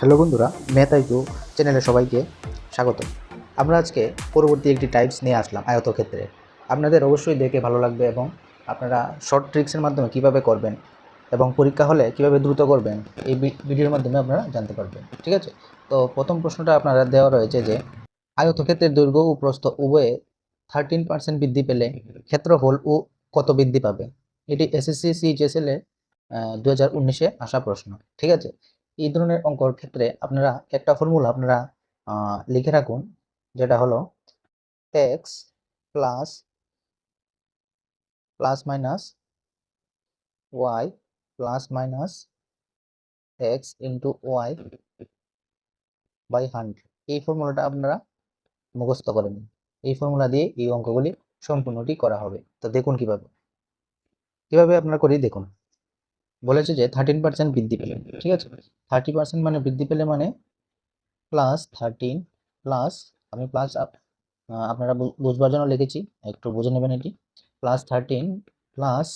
Hello বন্ধুরা IQ চ্যানেলে সবাইকে স্বাগত আমরা আজকে পরবর্তী একটি টাইপস নিয়ে আসলাম আয়তক্ষেত্রে। আপনাদের অবশ্যই দেখে ভালো লাগবে এবং আপনারা শর্ট ট্রিক্সের মাধ্যমে কীভাবে করবেন এবং পরীক্ষা হলে কীভাবে দ্রুত করবেন, এই ভিডিওর মাধ্যমে আপনারা জানতে পারবেন, ঠিক আছে? তো প্রথম প্রশ্নটা আপনারা দেওয়া রয়েছে যে, আয়তক্ষেত্রের দৈর্ঘ্য ও প্রস্থ উভয়ে থার্টিন পার্সেন্ট বৃদ্ধি পেলে ক্ষেত্রফল ও কত বৃদ্ধি পাবে? এটি এসএসসি সিএইচএসএল এ দু হাজার উনিশে আসা প্রশ্ন, ঠিক আছে? এই ধরনের অঙ্কর ক্ষেত্রে আপনারা একটা ফর্মুলা আপনারা লিখে রাখুন, যেটা হলো x plus plus minus y plus minus x into y by hundred এই ফর্মুলাটা আপনারা মুখস্থ করেন এই ফর্মুলা দিয়ে এই অঙ্কগুলি সম্পূর্ণটি করা হবে। তো দেখুন কীভাবে কীভাবে আপনারা করি দেখুন। বলেছে যে থার্টিন পার্সেন্ট বৃদ্ধি পেলেন ঠিক আছে? থার্টি পার্সেন্ট মানে বৃদ্ধি পেলে মানে প্লাস থার্টিন প্লাস আমি প্লাস আপনারা বুঝবার জন্য লিখেছি, একটু বুঝে নেবেন এটি প্লাস থার্টিন প্লাস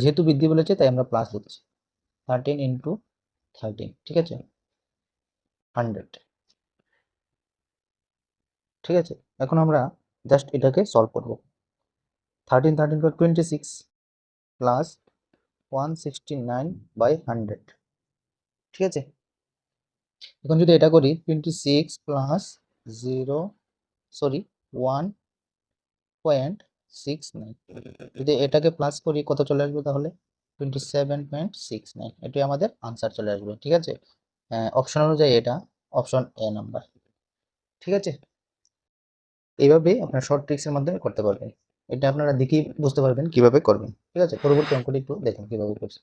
যেহেতু বৃদ্ধি বলেছে, তাই আমরা প্লাস লিখছি থার্টিন ইন্টু থার্টিন ঠিক আছে? হান্ড্রেড ঠিক আছে? এখন আমরা জাস্ট এটাকে সলভ করব। Thirteen thirteen for twenty six plus one sixty nine by hundred ঠিক আছে? এখন যদি এটা করি twenty six plus zero sorry one point six nine যদি এটাকে প্লাস করি, কত চলে আসবে তাহলে? Twenty seven point six nine এটি আমাদের আনসার চলে আসবে, ঠিক আছে? অপশন অনুযায়ী এটা অপশন এ নাম্বার ঠিক আছে? এইভাবে আপনার শর্ট ট্রিক্সের মাধ্যমে করতে পারবেন। এটা আপনারা দেখেই বুঝতে পারবেন কীভাবে করবেন। ঠিক আছে? পরবর্তী অঙ্কটি একটু দেখুন কীভাবে করছে।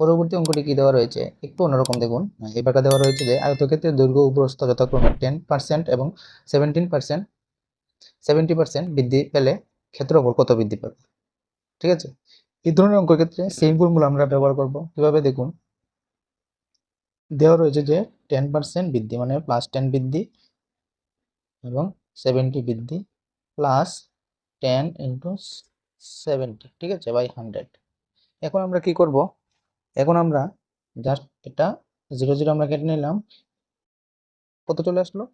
পরবর্তী অঙ্কটি কি দেওয়া রয়েছে? একটু অন্যরকম দেখুন। এবারটা দেওয়া রয়েছে যে আয়তক্ষেত্রের দৈর্ঘ্য ও প্রস্থ যথাক্রমে টেন পার্সেন্ট এবং সেভেন্টিন পার্সেন্ট সেভেন্টি পার্সেন্ট বৃদ্ধি পেলে ক্ষেত্রফল কত বৃদ্ধি পাবে? ঠিক আছে? এই ধরনের অঙ্কের ক্ষেত্রে সেম ফর্মুলা আমরা ব্যবহার করব। কীভাবে দেখুন? দেওয়া রয়েছে যে টেন পার্সেন্ট বৃদ্ধি মানে প্লাস টেন বৃদ্ধি এবং সেভেন্টি বৃদ্ধি প্লাস টেন ইন্টু সেভেন্টি, ঠিক আছে? By hundred. এখন আমরা কি করব? এখন আমরা জাস্ট এটা জিরো জিরো আমরা কেটে নিলাম। কত চলে আসলো?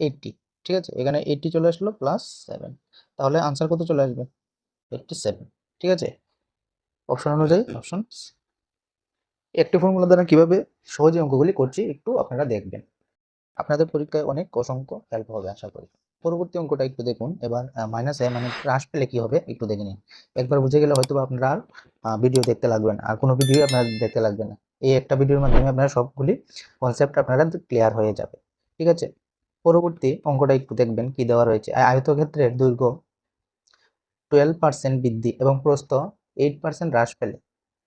এইটটি, ঠিক আছে? এখানে এইটটি চলে আসলো প্লাস সেভেন তাহলে আনসার কত চলে আসবে? এইটটি সেভেন ঠিক আছে? অপশন অনুযায়ী অপশন একটি ফর্মুলা দ্বারা কীভাবে সহজে অঙ্কগুলি করছি একটু আপনারা দেখবেন। আপনাদের পরীক্ষায় অনেক অসংখ্য হেল্প হবে, আশা করি। পরবর্তী অঙ্কটা একটু দেখুন। এবার মাইনাসে মানে হ্রাস পেলে কি হবে? একটু দেখে নিন। একবার বুঝে গেলে হয়তো আপনারা আর ভিডিও দেখতে লাগবে না আর কোনো ভিডিও আপনারা দেখতে লাগবে না। এই একটা ভিডিওর মাধ্যমে আপনারা সবগুলি কনসেপ্ট আপনারা ক্লিয়ার হয়ে যাবে। ঠিক আছে? পরবর্তী অঙ্কটা একটু দেখবেন কি দেওয়া রয়েছে। আয়- আয়তক্ষেত্রের দৈর্ঘ্য টুয়েলভ পার্সেন্ট বৃদ্ধি এবং প্রস্থ এইট পার্সেন্ট হ্রাস পেলে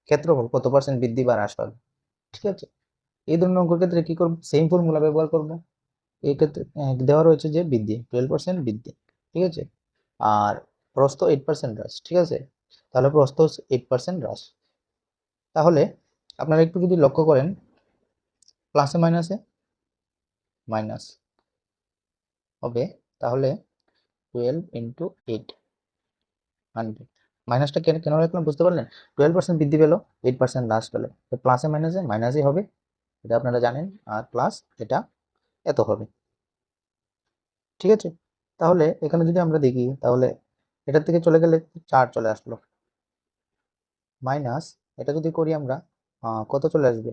ক্ষেত্রফল কত পার্সেন্ট বৃদ্ধি বা হ্রাস পাবে? ঠিক আছে? এই ধরনের অঙ্কের ক্ষেত্রে কি করব? সেম ফর্মুলা ব্যবহার করব। এই ক্ষেত্রে আহ, দেওয়া রয়েছে যে বৃদ্ধি টুয়েলভ পার্সেন্ট বৃদ্ধি ঠিক আছে? আর প্রস্থ এইট পার্সেন্ট হ্রাস ঠিক আছে? তাহলে প্রস্থ এইট পার্সেন্ট হ্রাস। তাহলে আপনারা একটু যদি লক্ষ্য করেন প্লাসে মাইনাসে মাইনাস হবে তাহলে টুয়েলভ ইন্টু এইট হান্ড্রেড মাইনাসটা কেন কেন রাখলাম বুঝতে পারলেন? টুয়েলভ পার্সেন্ট বৃদ্ধি পেল এইট পার্সেন্ট হ্রাস পেল। প্লাসে মাইনাসে মাইনাসই হবে এটা আপনারা জানেন আর প্লাস এটা এত হবে। ঠিক আছে? তাহলে এখানে যদি আমরা দেখি, তাহলে এটার থেকে চলে গেলে চার চলে আসলো। মাইনাস এটা যদি করি আমরা কত চলে আসবে?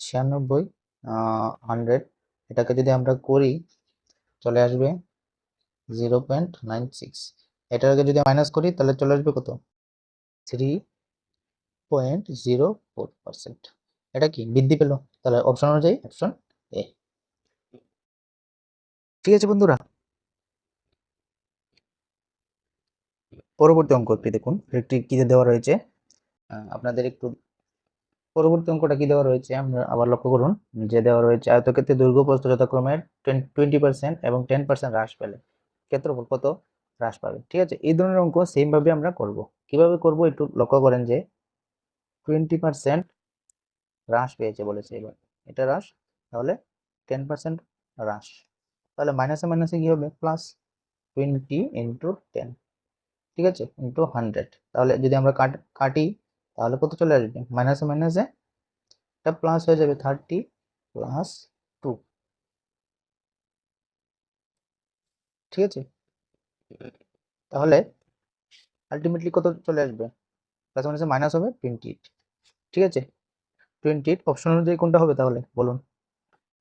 ছিয়ানব্বই হান্ড্রেড। এটাকে যদি আমরা করি, চলে আসবে জিরো পয়েন্ট নাইন সিক্স। এটাকে যদি মাইনাস করি, তাহলে চলে আসবে কত? Three point zero four percent. এটা কি? বৃদ্ধি পেল। তাহলে অপশন অনুযায়ী অপশন এ। ঠিক আছে বন্ধুরা। পরবর্তী অঙ্কটি দেখুন? একটি কি দেওয়া রয়েছে? আপনাদের একটু পরবর্তী অঙ্কটা কি দেওয়া রয়েছে? আমরা আবার লক্ষ্য করুন, যে দেওয়া রয়েছে, আয়তক্ষেত্রে দৈর্ঘ্য প্রস্থ যথাক্রমে টোয়েন্টি পার্সেন্ট এবং টেন পার্সেন্ট হ্রাস পেলে ক্ষেত্রফল কত? হ্রাস পাবে। ঠিক আছে, এই ধরনের অঙ্ক সেম ভাবে আমরা করব। কীভাবে করব? একটু লক্ষ্য করেন যে টোয়েন্টি পার্সেন্ট হ্রাস পেয়েছে বলেছে এবার। এটা হ্রাস, তাহলে টেন পার্সেন্ট হ্রাস। তাহলে মাইনাসে মাইনাসে কি হবে? প্লাস টোয়েন্টি ইন্টু টেন ঠিক আছে? ইন্টু হান্ড্রেড তাহলে যদি আমরা কাট, কাটি, তাহলে কত চলে আসবে? মাইনাসে মাইনাসে এটা প্লাস হয়ে যাবে থার্টি প্লাস টু ঠিক আছে? তাহলে আলটিমেটলি কত চলে আসবে? প্লাস মাইনাসে মাইনাস হবে টোয়েন্টি এইট ঠিক আছে? টোয়েন্টি এইট অপশন অনুযায়ী কোনটা হবে তাহলে? বলুন।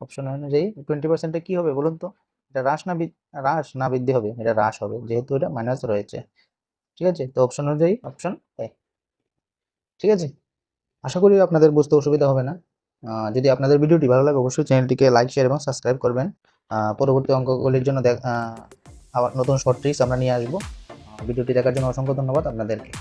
অপশন অনুযায়ী টোয়েন্টি পার্সেন্টে কী হবে বলুন তো? এটা হ্রাস না হ্রাস না বৃদ্ধি হবে, এটা হ্রাস হবে, যেহেতু এটা মাইনাস রয়েছে। ঠিক আছে? তো অপশন অনুযায়ী অপশন এ ঠিক আছে? আশা করি আপনাদের বুঝতে অসুবিধা হবে না। যদি আপনাদের ভিডিওটি ভালো লাগে, অবশ্যই চ্যানেলটিকে লাইক শেয়ার এবং সাবস্ক্রাইব করবেন। পরবর্তী অঙ্কগুলির জন্য আবার নতুন শর্ট ট্রিক্স আমরা নিয়ে আসব। ভিডিওটি দেখার জন্য অসংখ্য ধন্যবাদ আপনাদেরকে।